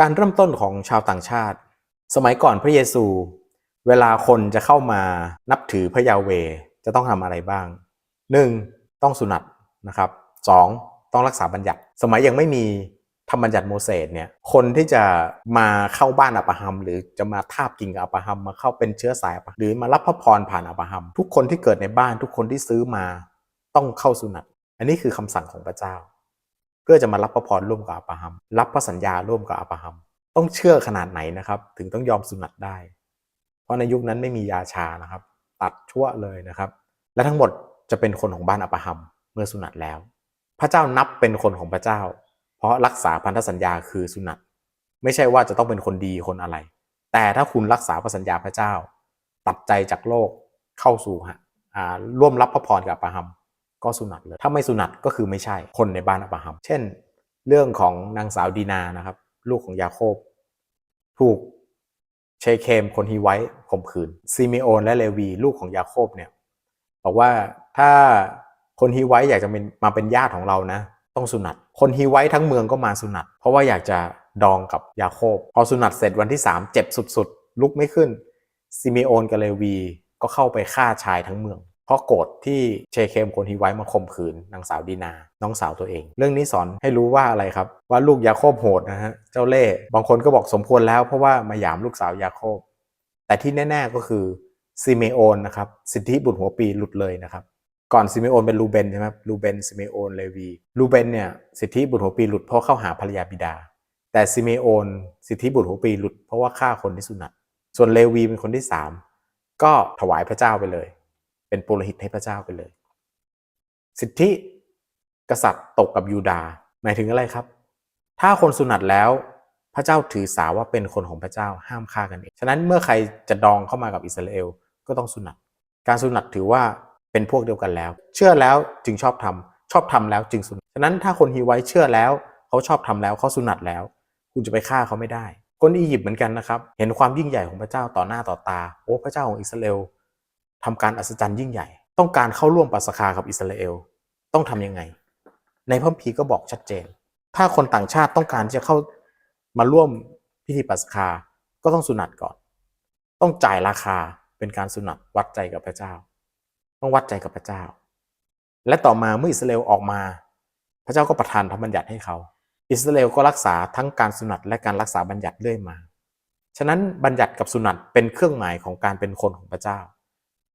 การเริ่มต้นของชาวต่างชาติ สมัยก่อนพระเยซู เวลาคนจะเข้ามานับถือพระยาเวจะต้องทำอะไรบ้าง 1. ต้องสุนัตนะครับ 2. ต้องรักษาบัญญัติ สมัยยังไม่มีธรรมบัญญัติโมเสสเนี่ยคนที่จะมาเข้าบ้านอับราฮัม หรือจะมาทาบกินกับอับราฮัมมาเข้าเป็นเชื้อสายหรือมารับพระพรผ่านอับราฮัม ทุกคนที่เกิดในบ้านทุกคนที่ซื้อมาต้องเข้าสุนัตอันนี้คือคำสั่งของพระเจ้า เพื่อจะมารับพระพรร่วมกับอับราฮัม รับพระสัญญาร่วมกับอับราฮัม ต้องเชื่อขนาดไหนนะครับ ถึงต้องยอมสุนัตได้ เพราะในยุคนั้นไม่มียาชานะครับ ตัดชั่วเลยนะครับ และทั้งหมดจะเป็นคนของบ้านอับราฮัมเมื่อสุนัตแล้ว พระเจ้านับเป็นคนของพระเจ้า เพราะรักษาพันธสัญญาคือสุนัตไม่ใช่ว่าจะต้องเป็นคนดีคนอะไร แต่ถ้าคุณรักษาพันธสัญญาพระเจ้า ตัดใจจากโลกเข้าสู่ร่วมรับพระพรกับอับราฮัม ก็สุนัตเลย ถ้าไม่สุนัตก็คือไม่ใช่คนในบ้านอับราฮัม เช่น เรื่องของนางสาวดีนานะครับ ลูกของยาโคบ ถูกเชเคมคนฮีไว้ข่มขืนซิเมโอนและเลวีลูกของยาโคบเนี่ยบอกว่าถ้าคนฮีไว้อยากจะเป็นมาเป็นญาติของเรานะ ต้องสุนัตคนฮีไว้ทั้งเมืองก็มาสุนัตเพราะว่าอยากจะดองกับยาโคบ พอสุนัตเสร็จวันที่ 3 เจ็บสุดๆ ลุกไม่ขึ้นซิเมโอนกับเลวีก็เข้าไปฆ่าชายทั้งเมือง พราะโกรธที่เชเคมคนฮีไว้มาข่มขืนนางสาวดีนา น้องสาวตัวเอง เรื่องนี้สอนให้รู้ว่าอะไรครับ ว่าลูกยาโคบโหดนะฮะเจ้าเล่ห์บางคนก็บอกสมควรแล้วเพราะว่ามาหยามลูกสาวยาโคบ แต่ที่แน่ ๆก็คือซิเมโอนนะครับสิทธิบุตรหัวปีหลุดเลยนะครับก่อนซิเมโอนเป็นลูเบนใช่ไหมลูเบนซิเมโอนเลวีลูเบนเนี่ยสิทธิบุตรหัวปีหลุดเพราะเข้าหาภรรยาบิดา แต่ซิเมโอนสิทธิบุตรหัวปีหลุดเพราะว่าฆ่าคนที่สุนัตส่วนเลวีเป็นคนที่สามก็ถวายพระเจ้าไปเลย เป็นปุโรหิตให้พระเจ้าไปเลย สิทธิกษัตริย์ตกกับยูดาห์หมายถึงอะไรครับ ถ้าคนสุนัตแล้วพระเจ้าถือสาว่าเป็นคนของพระเจ้าห้ามฆ่ากันเอง ฉะนั้นเมื่อใครจะดองเข้ามากับอิสราเอลก็ต้องสุนัตการสุนัตถือว่าเป็นพวกเดียวกันแล้ว เชื่อแล้วจึงชอบทำชอบทำแล้วจึงสุนัตฉะนั้นถ้าคนฮีไว้เชื่อแล้ว เขาชอบทำแล้วเขาสุนัตแล้ว คุณจะไปฆ่าเขาไม่ได้ คนอียิปต์เหมือนกันนะครับ เห็นความยิ่งใหญ่ของพระเจ้าต่อหน้าต่อตา โอ้พระเจ้าของอิสราเอล ทำการอัศจรรย์ยิ่งใหญ่ ต้องการเข้าร่วมปัสคากับอิสราเอลต้องทำยังไง ในพระคัมภีก็บอกชัดเจน ถ้าคนต่างชาติต้องการจะเข้ามาร่วมพิธีปัสคาก็ต้องสุนัตก่อน ต้องจ่ายราคาเป็นการสุนัตวัดใจกับพระเจ้า ต้องวัดใจกับพระเจ้า และต่อมาเมื่ออิสราเอลออกมา พระเจ้าก็ประทานธรรมบัญญัติให้เขา อิสราเอลก็รักษาทั้งการสุนัตและการรักษาบัญญัติเรื่อยมา ฉะนั้นบัญญัติกับสุนัตเป็นเครื่องหมายของการเป็นคนของพระเจ้า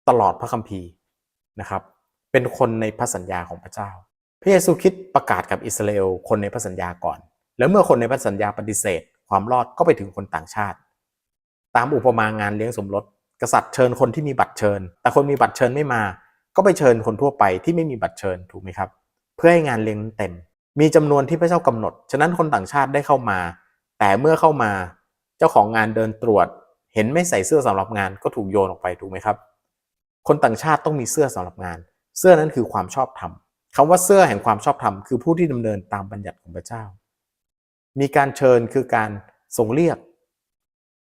ตลอดพระคัมภีร์นะครับ เป็นคนในพระสัญญาของพระเจ้า พระเยซูคริดประกาศกับอิสราเอลคนในพระสัญญาก่อน แล้วเมื่อคนในพระสัญญาปฏิเสธ ความรอดก็ไปถึงคนต่างชาติ ตามอุปมางานเลี้ยงสมรสกษัตริย์เชิญคนที่มีบัตรเชิญ แต่คนมีบัตรเชิญไม่มา ก็ไปเชิญคนทั่วไปที่ไม่มีบัตรเชิญถูกไหมครับ เพื่อให้งานเลี้ยงเต็ม มีจำนวนที่พระเจ้ากำหนด ฉะนั้นคนต่างชาติได้เข้ามา แต่เมื่อเข้ามา เจ้าของงานเดินตรวจ เห็นไม่ใส่เสื้อสำหรับงานก็ถูกโยนออกไปถูกไหมครับ คนต่างชาติต้องมีเสื้อสำหรับงาน เสื้อนั้นคือความชอบธรรมคำว่าเสื้อแห่งความชอบธรรมคือผู้ที่ดำเนินตามบัญญัติของพระเจ้า มีการเชิญคือการส่งเรียก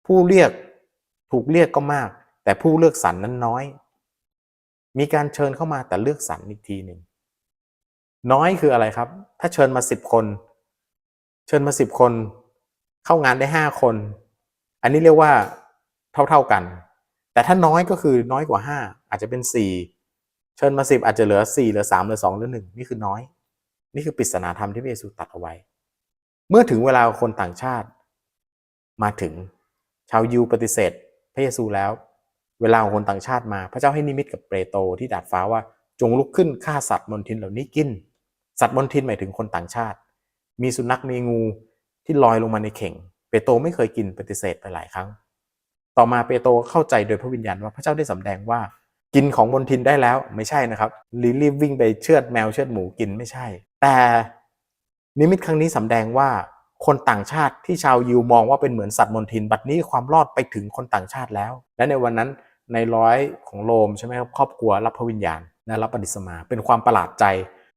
ผู้เรียกถูกเรียกก็มาก แต่ผู้เลือกสรรนั้นน้อย มีการเชิญเข้ามาแต่เลือกสรรอีกทีหนึ่งน้อยคืออะไรครับ ถ้าเชิญมาสิบคน เชิญมาสิบคน เข้างานได้ห้าคน อันนี้เรียกว่าเท่าๆกัน แต่ถ้าน้อยก็คือน้อยกว่าห้าอาจจะเป็นสี่เชิญมาสิบอาจจะเหลือสี่เหลือสามเหลือสองเหลือหนึ่งนี่คือน้อย นี่คือปริศนาธรรมที่พระเยซูตัดเอาไว้ เมื่อถึงเวลาคนต่างชาติ มาถึงชาวยิวปฏิเสธ พระเยซูแล้ว เวลาของคนต่างชาติมา พระเจ้าให้นิมิตกับเปโตรที่ดาดฟ้าว่าจงลุกขึ้นฆ่าสัตว์มนทินเหล่านี้กิน สัตว์มนทินหมายถึงคนต่างชาติ มีสุนัขมีงูที่ลอยลงมาในเข่ง เปโตรไม่เคยกินปฏิเสธไปหลายครั้ง ต่อมาเปโตรเข้าใจโดยพระวิญญาณว่าพระเจ้าได้สำแดงว่ากินของบนทินได้แล้วไม่ใช่นะครับรีรีบวิ่งไปเชือดแมวเชือดหมูกินไม่ใช่ แต่นิมิตครั้งนี้สำแดงว่าคนต่างชาติที่ชาวยิวมองว่าเป็นเหมือนสัตว์มนทิน บัดนี้ความรอดไปถึงคนต่างชาติแล้ว และในวันนั้นในร้อยของโรมใช่ไหมครับครอบครัวรับพระวิญญาณและรับปฏิสมา เป็นความประหลาดใจ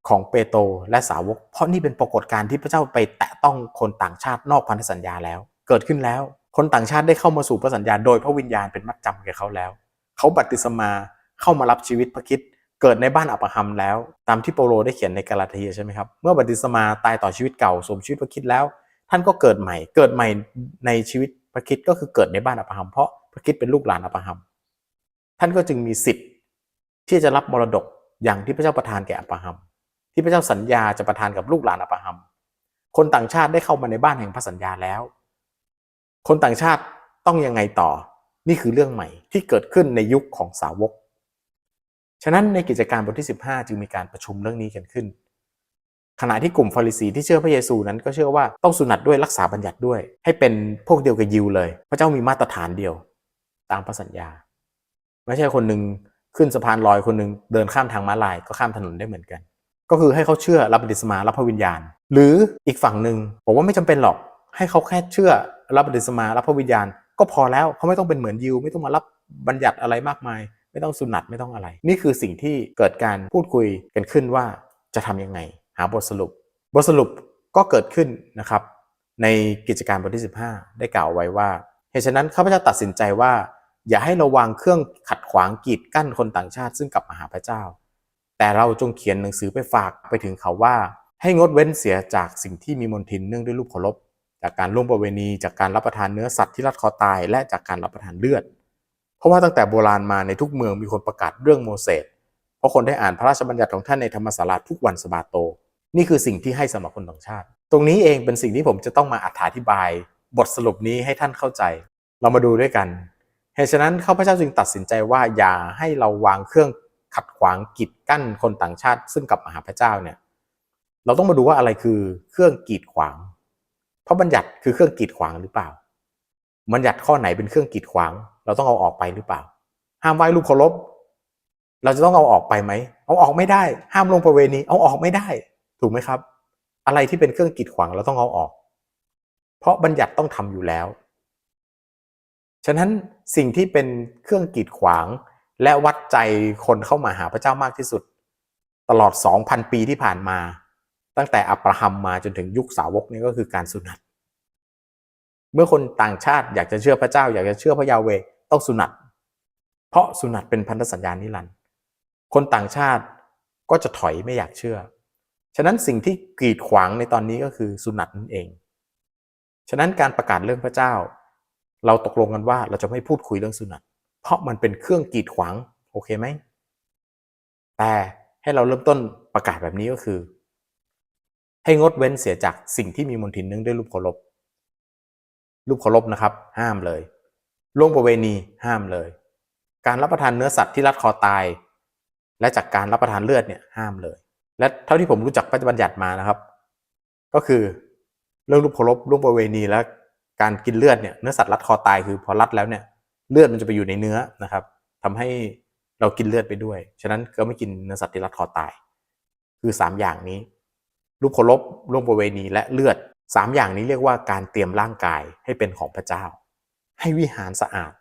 ของเปโตรและสาวก เพราะนี่เป็นปรากฏการณ์ที่พระเจ้าไปแตะต้องคนต่างชาตินอกพันธสัญญาแล้ว เกิดขึ้นแล้ว คนต่างชาติได้เข้ามาสู่พระสัญญาโดยพระวิญญาณเป็นมัดจำแก่เขาแล้ว เขาบัติศมาเข้ามารับชีวิตพระคิดเกิดในบ้านอับราฮัมแล้ว ตามที่เปโลได้เขียนในกาลาเทียใช่ไหมครับ เมื่อบัติศมาตายต่อชีวิตเก่าสวมชีวิตพระคิดแล้ว ท่านก็เกิดใหม่ เกิดใหม่ในชีวิตพระคิดก็คือเกิดในบ้านอับราฮัมเพราะพระคิดเป็นลูกหลานอับราฮัม ท่านก็จึงมีสิทธิ์ที่จะรับมรดกอย่างที่พระเจ้าประทานแก่อับราฮัม ที่พระเจ้าสัญญาจะประทานกับลูกหลานอับราฮัม คนต่างชาติได้เข้ามาในบ้านแห่งพระสัญญาแล้ว คนต่างชาติต้องยังไงต่อ นี่คือเรื่องใหม่ที่เกิดขึ้นในยุคของสาวก ฉะนั้นในกิจการบทที่ 15 จึงมีการประชุมเรื่องนี้กันขึ้น ขณะที่กลุ่มฟาริสีที่เชื่อพระเยซูนั้นก็เชื่อว่าต้องสุนัตด้วยรักษาบัญญัติด้วย ให้เป็นพวกเดียวกับยิวเลย พระเจ้ามีมาตรฐานเดียว ตามพระสัญญา ไม่ใช่คนหนึ่งขึ้นสะพานลอยคนหนึ่งเดินข้ามทางม้าลายก็ข้ามถนนได้เหมือนกัน ก็คือให้เขาเชื่อรับบัติศมารับพระวิญญาณ หรืออีกฝั่งหนึ่งบอกว่าไม่จำเป็นหรอก ให้เขาแค่เชื่อรับบัพติศมารับพระวิญญาณ ก็พอแล้วเขาไม่ต้องเป็นเหมือนยิว ไม่ต้องมารับบัญญัติอะไรมากมาย ไม่ต้องสุนัตไม่ต้องอะไร นี่คือสิ่งที่เกิดการพูดคุยกันขึ้นว่าจะทำยังไง หาบทสรุป บทสรุปก็เกิดขึ้นนะครับ ในกิจการบทที่ 15 ได้กล่าวไว้ว่าเหตุฉะนั้นข้าพเจ้าตัดสินใจว่า อย่าให้ราวางเครื่องขัดขวางกีดกั้นคนต่างชาติ ซึ่งกลับมาหาพระเจ้า แต่เราจงเขียนหนังสือไปฝากไปถึงเขาว่า ให้งดเว้นเสียจากสิ่งที่มีมนทินเนื่องด้วยรูปเคารพ จากการร่วมประเวณี จากการรับประทานเนื้อสัตว์ที่รัดคอตาย และจากการรับประทานเลือด เพราะว่าตั้งแต่โบราณมาในทุกเมืองมีคนประกาศเรื่องโมเสสเพราะคนได้อ่านพระราชบัญญัติของท่านในธรรมศาลาทุกวันสบาโต นี่คือสิ่งที่ให้สำหรับคนต่างชาติ ตรงนี้เองเป็นสิ่งที่ผมจะต้องมาอธิบาย บทสรุปนี้ให้ท่านเข้าใจ เรามาดูด้วยกันเหตุฉะนั้นข้าพเจ้าจึงตัดสินใจว่าอย่าให้เราวางเครื่องขัดขวางกีดกั้นคนต่างชาติ ซึ่งกับมหาพระเจ้าเนี่ยเราต้องมาดูว่าอะไรคือเครื่องกีดขวาง พราะบัญญัติคือเครื่องกีดขวางหรือเปล่า บัญญัติข้อไหนเป็นเครื่องกีดขวาง เราต้องเอาออกไปหรือเปล่า ห้ามไหว้รูปเคารพ เราจะต้องเอาออกไปไหม เอาออกไม่ได้ ห้ามลงประเวณี เอาออกไม่ได้ ถูกไหมครับ อะไรที่เป็นเครื่องกีดขวางเราต้องเอาออก เพราะบัญญัติต้องทำอยู่แล้ว ฉะนั้นสิ่งที่เป็นเครื่องกีดขวาง และวัดใจคนเข้ามาหาพระเจ้ามากที่สุด ตลอด 2,000 ปีที่ผ่านมา ตั้งแต่อับราฮัมมาจนถึงยุคสาวกนี่ก็คือการสุนัตเมื่อคนต่างชาติอยากจะเชื่อพระเจ้า อยากจะเชื่อพระยาเวต้องสุนัตเพราะสุนัตเป็นพันธสัญญานิรันดร์คนต่างชาติก็จะถอยไม่อยากเชื่อ ฉะนั้นสิ่งที่กีดขวางในตอนนี้ก็คือสุนัตนั่นเอง ฉะนั้นการประกาศเรื่องพระเจ้า เราตกลงกันว่าเราจะไม่พูดคุยเรื่องสุนัตเพราะมันเป็นเครื่องกีดขวางโอเคไหมแต่ให้เราเริ่มต้นประกาศแบบนี้ก็คือ ให้งดเว้นเสียจากสิ่งที่มีมนทินเนื่องด้วยรูปเคารพรูปเคารพนะครับ ห้ามเลยล่วงประเวณีห้ามเลย การรับประทานเนื้อสัตว์ที่รัดคอตาย และจากการรับประทานเลือดเนี่ยห้ามเลย และเท่าที่ผมรู้จักพระบัญญัติมานะครับ ก็คือเรื่องรูปเคารพล่วงประเวณีและการกินเลือดเนี่ยเนื้อสัตว์รัดคอตายคือพอรัดแล้วเนี่ยเลือดมันจะไปอยู่ในเนื้อนะครับทำให้เรากินเลือดไปด้วย ฉะนั้นก็ไม่กินเนื้อสัตว์ที่รัดคอตาย คือ 3 อย่างนี้ รูปเคารพล่วงประเวณีและเลือดสามอย่างนี้เรียกว่าการเตรียมร่างกายให้เป็นของพระเจ้า ให้วิหารสะอาด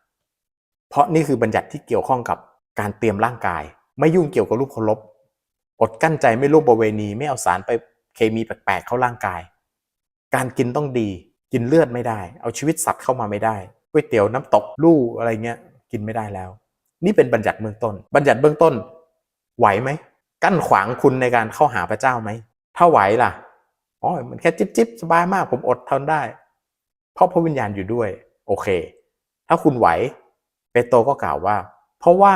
เพราะนี่คือบัญญัติที่เกี่ยวข้องกับการเตรียมร่างกาย ไม่ยุ่งเกี่ยวกับรูปเคารพอดกั้นใจไม่ร่วมประเวณีไม่เอาสารไปเคมีแปลกๆเข้าร่างกาย การกินต้องดี กินเลือดไม่ได้ เอาชีวิตสัตว์เข้ามาไม่ได้ก๋วยเตี๋ยวน้ำตกลู่อะไรเงี้ยกินไม่ได้แล้ว นี่เป็นบัญญัติเบื้องต้น บัญญัติเบื้องต้น ไหวไหมกั้นขวางคุณในการเข้าหาพระเจ้าไหม ถ้าไหวล่ะอ๋อมันแค่จิบจิบสบายมาก ผมอดทนได้ เพราะพระวิญญาณอยู่ด้วย โอเค ถ้าคุณไหว เปโตรก็กล่าวว่า เพราะว่า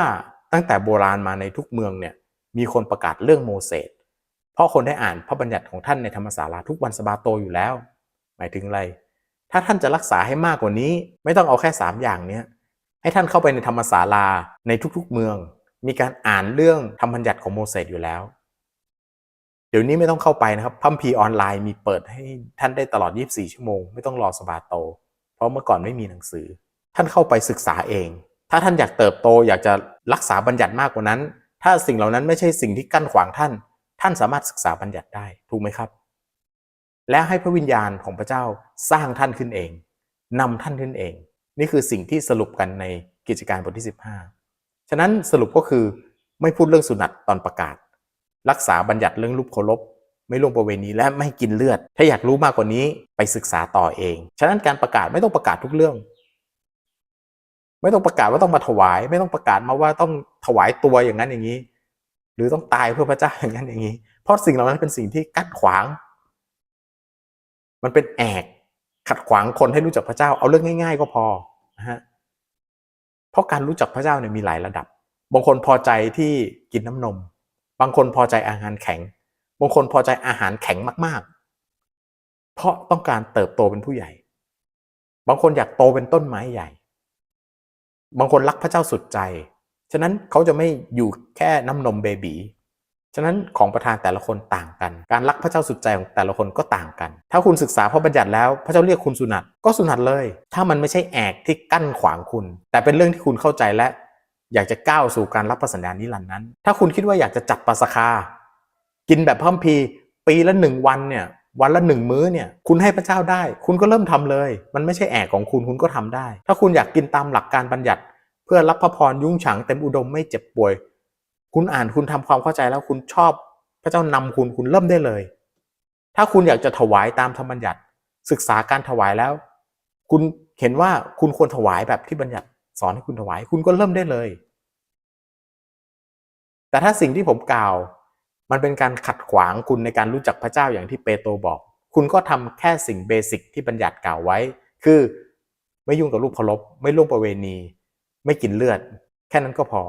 ตั้งแต่โบราณมาในทุกเมืองเนี่ย มีคนประกาศเรื่องโมเสส เพราะคนได้อ่านพระบัญญัติของท่านในธรรมศาลาทุกวันสบาโตอยู่แล้ว หมายถึงอะไร ถ้าท่านจะรักษาให้มากกว่านี้ ไม่ต้องเอาแค่สามอย่างเนี้ย ให้ท่านเข้าไปในธรรมศาลาในทุกๆเมือง มีการอ่านเรื่องธรรมบัญญัติของโมเสสอยู่แล้ว ดี๋ยวนี้ไม่ต้องเข้าไปนะครับพัมพีออนไลน์มีเปิดให้ท่านได้ตลอด 24 ชั่วโมง ไม่ต้องรอสบาโต เพราะเมื่อก่อนไม่มีหนังสือ ท่านเข้าไปศึกษาเอง ถ้าท่านอยากเติบโตอยากจะรักษาบัญญัติมากกว่านั้น ถ้าสิ่งเหล่านั้นไม่ใช่สิ่งที่กั้นขวางท่าน ท่านสามารถศึกษาบัญญัติได้ถูกไหมครับ และให้พระวิญญาณของพระเจ้าสร้างท่านขึ้นเองนำท่านขึ้นเอง นี่คือสิ่งที่สรุปกันในกิจการบทที่ 15 ฉะนั้นสรุปก็คือไม่พูดเรื่องสุนัตตอนประกาศ รักษาบัญญัติเรื่องรูปเคารพไม่ล่วงประเวณีและไม่กินเลือด ถ้าอยากรู้มากกว่านี้ไปศึกษาต่อเอง ฉะนั้นการประกาศไม่ต้องประกาศทุกเรื่อง ไม่ต้องประกาศว่าต้องมาถวาย ไม่ต้องประกาศมาว่าต้องถวายตัวอย่างนั้นอย่างนี้ หรือต้องตายเพื่อพระเจ้าอย่างนั้นอย่างนี้ เพราะสิ่งเหล่านั้นเป็นสิ่งที่กั้นขวาง มันเป็นแอกขัดขวางคนให้รู้จักพระเจ้า เอาเรื่องง่าย ๆ ก็พอนะฮะเพราะการรู้จักพระเจ้าเนี่ยมีหลายระดับ บางคนพอใจที่กินน้ำนม บางคนพอใจอาหารแข็ง บางคนพอใจอาหารแข็งมาก ๆ เพราะต้องการเติบโตเป็นผู้ใหญ่ บางคนอยากโตเป็นต้นไม้ใหญ่ บางคนรักพระเจ้าสุดใจ ฉะนั้นเขาจะไม่อยู่แค่น้ำนมเบบีฉะนั้นของประธานแต่ละคนต่างกัน การรักพระเจ้าสุดใจของแต่ละคนก็ต่างกัน ถ้าคุณศึกษาพระบัญญัติแล้วพระเจ้าเรียกคุณสุนัตก็สุนัตเลย ถ้ามันไม่ใช่แอกที่กั้นขวางคุณ แต่เป็นเรื่องที่คุณเข้าใจและ อยากจะก้าวสู่การรับประสัญญานิรันดร์นั้น ถ้าคุณคิดว่าอยากจะจัดปัสคา กินแบบเพิ่มพีปีละหนึ่งวันเนี่ย วันละหนึ่งมื้อเนี่ย คุณให้พระเจ้าได้ คุณก็เริ่มทำเลย มันไม่ใช่แอกของคุณ คุณก็ทำได้ ถ้าคุณอยากกินตามหลักการบัญญัติ เพื่อรับพระพรยุ่งฉางเต็มอุดมไม่เจ็บป่วย คุณอ่านคุณทำความเข้าใจแล้วคุณชอบพระเจ้านำคุณคุณเริ่มได้เลย ถ้าคุณอยากจะถวายตามธรรมบัญญัติ ศึกษาการถวายแล้ว คุณเห็นว่าคุณควรถวายแบบที่บัญญัติ สอนให้คุณถวาย คุณก็เริ่มได้เลย แต่ถ้าสิ่งที่ผมกล่าว มันเป็นการขัดขวางคุณในการรู้จักพระเจ้าอย่างที่เปโตรบอก คุณก็ทำแค่สิ่งเบสิกที่บัญญัติกล่าวไว้ คือไม่ยุ่งกับรูปเคารพไม่ล่วงประเวณี ไม่กินเลือด แค่นั้นก็พอ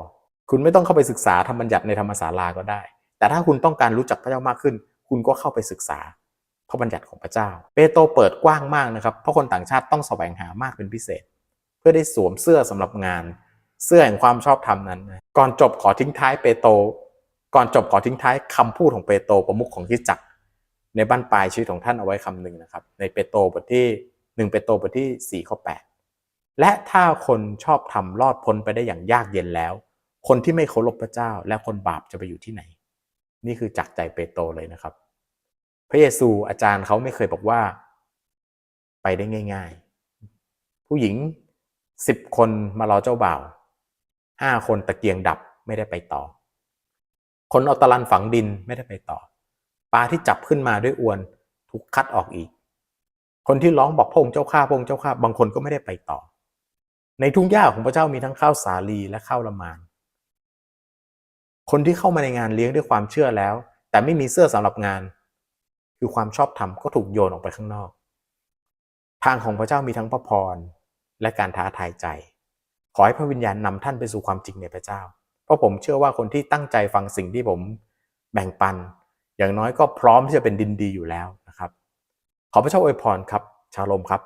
คุณไม่ต้องเข้าไปศึกษาธรรมบัญญัติในธรรมศาลาก็ได้ แต่ถ้าคุณต้องการรู้จักพระเจ้ามากขึ้น คุณก็เข้าไปศึกษาพระบัญญัติของพระเจ้า เปโตรเปิดกว้างมากนะครับ เพราะคนต่างชาติต้องแสวงหามากเป็นพิเศษ พื่อได้สวมเสื้อสำหรับงาน เสื้อแห่งความชอบธรรมนั้น ก่อนจบขอทิ้งท้ายเปโตรก่อนจบขอทิ้งท้ายคำพูดของเปโตรประมุขของคริสตจักร ในบั้นปลายชีวิตของท่านเอาไว้คำหนึ่งนะครับ ในเปโตรบทที่หนึ่งเปโตรบทที่สี่ข้อแปดและถ้าคนชอบทำรอดพ้นไปได้อย่างยากเย็นแล้ว คนที่ไม่เคารพพระเจ้า และคนบาปจะไปอยู่ที่ไหน นี่คือจากใจเปโตรเลยนะครับ พระเยซูอาจารย์เขาไม่เคยบอกว่า ไปได้ง่าย ๆ ผู้หญิง สิบคนมารอเจ้าบ่าวห้าคนตะเกียงดับไม่ได้ไปต่อ คนเอาตะลันฝังดินไม่ได้ไปต่อ ปลาที่จับขึ้นมาด้วยอวนถูกคัดออกอีก คนที่ร้องบอกพงเจ้าข้าพงเจ้าข้าบางคนก็ไม่ได้ไปต่อ ในทุ่งหญ้าของพระเจ้ามีทั้งข้าวสาลีและข้าวละมาน คนที่เข้ามาในงานเลี้ยงด้วยความเชื่อแล้ว แต่ไม่มีเสื้อสำหรับงาน คือความชอบธรรมก็ถูกโยนออกไปข้างนอก ทางของพระเจ้ามีทั้งพระพร และการท้าทายใจ ขอให้พระวิญญาณนำท่านไปสู่ความจริงในพระเจ้า เพราะผมเชื่อว่าคนที่ตั้งใจฟังสิ่งที่ผมแบ่งปัน อย่างน้อยก็พร้อมที่จะเป็นดินดีอยู่แล้วนะครับ ขอพระเจ้าอวยพรครับ ชาลมครับ